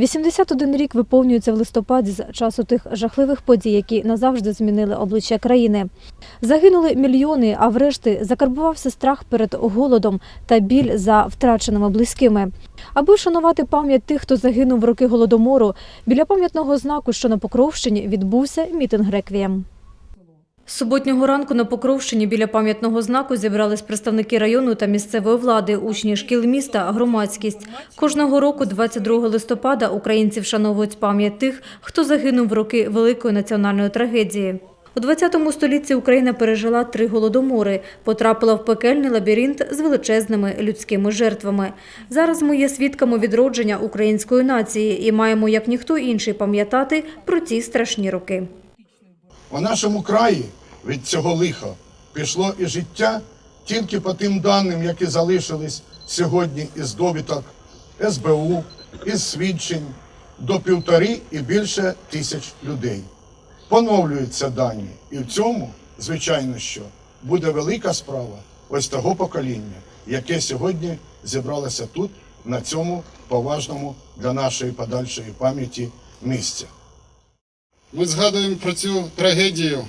81 рік виповнюється в листопаді з часу тих жахливих подій, які назавжди змінили обличчя країни. Загинули мільйони, а врешті закарбувався страх перед голодом та біль за втраченими близькими. Аби вшанувати пам'ять тих, хто загинув в роки голодомору, біля пам'ятного знаку, що на Покровщині, відбувся мітинг реквієм. Суботнього ранку на Покровщині біля пам'ятного знаку зібрались представники району та місцевої влади, учні шкіл міста, громадськість. Кожного року, 22 листопада, українці вшановують пам'ять тих, хто загинув в роки Великої національної трагедії. У 20 столітті Україна пережила три голодомори, потрапила в пекельний лабіринт з величезними людськими жертвами. Зараз ми є свідками відродження української нації і маємо, як ніхто інший, пам'ятати про ці страшні роки. У нашому краї від цього лиха пішло і життя тільки по тим даним, які залишились сьогодні із довідок СБУ, із свідчень до півтори і більше тисяч людей. Поновлюються дані, і в цьому, звичайно, що буде велика справа ось того покоління, яке сьогодні зібралося тут, на цьому поважному для нашої подальшої пам'яті місці. Ми згадуємо про цю трагедію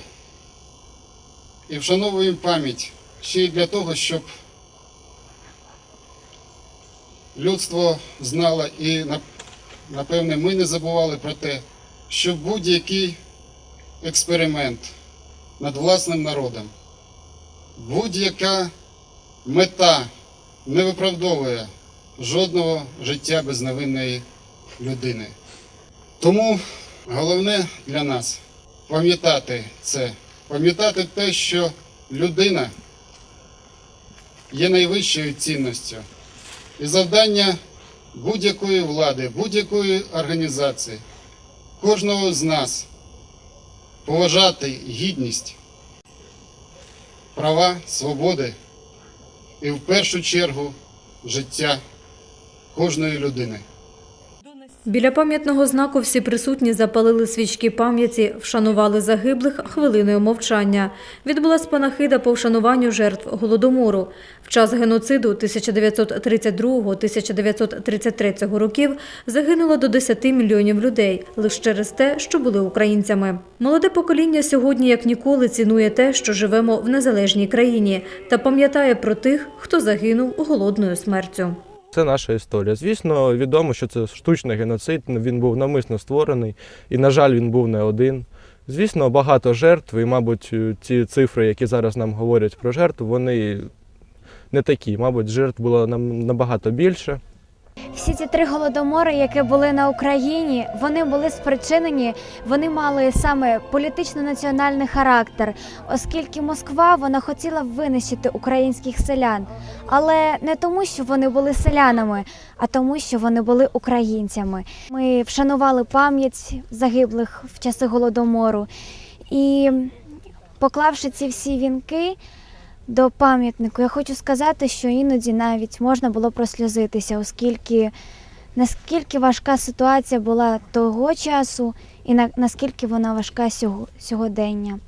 і вшановуємо пам'ять ще й для того, щоб людство знало і, напевне, ми не забували про те, що будь-який експеримент над власним народом, будь-яка мета не виправдовує жодного життя безневинної людини. Тому головне для нас пам'ятати це, пам'ятати те, що людина є найвищою цінністю. І завдання будь-якої влади, будь-якої організації, кожного з нас поважати гідність, права, свободи і в першу чергу життя кожної людини. Біля пам'ятного знаку всі присутні запалили свічки пам'яті, вшанували загиблих хвилиною мовчання. Відбулась панахида по вшануванню жертв голодомору. В час геноциду 1932-1933 років загинуло до 10 мільйонів людей лише через те, що були українцями. Молоде покоління сьогодні, як ніколи, цінує те, що живемо в незалежній країні, та пам'ятає про тих, хто загинув голодною смертю. Це наша історія. Звісно, відомо, що це штучний геноцид, він був навмисно створений, і, на жаль, він був не один. Звісно, багато жертв, і, мабуть, ці цифри, які зараз нам говорять про жертв, вони не такі. Мабуть, жертв було нам набагато більше. Всі ці три голодомори, які були на Україні, вони були спричинені, вони мали саме політично-національний характер, оскільки Москва вона хотіла винищити українських селян, але не тому, що вони були селянами, а тому, що вони були українцями. Ми вшанували пам'ять загиблих в часи голодомору і, поклавши ці всі вінки. До пам'ятнику я хочу сказати, що іноді навіть можна було прослізитися, оскільки наскільки важка ситуація була того часу, і на, наскільки вона важка сього, сьогодення.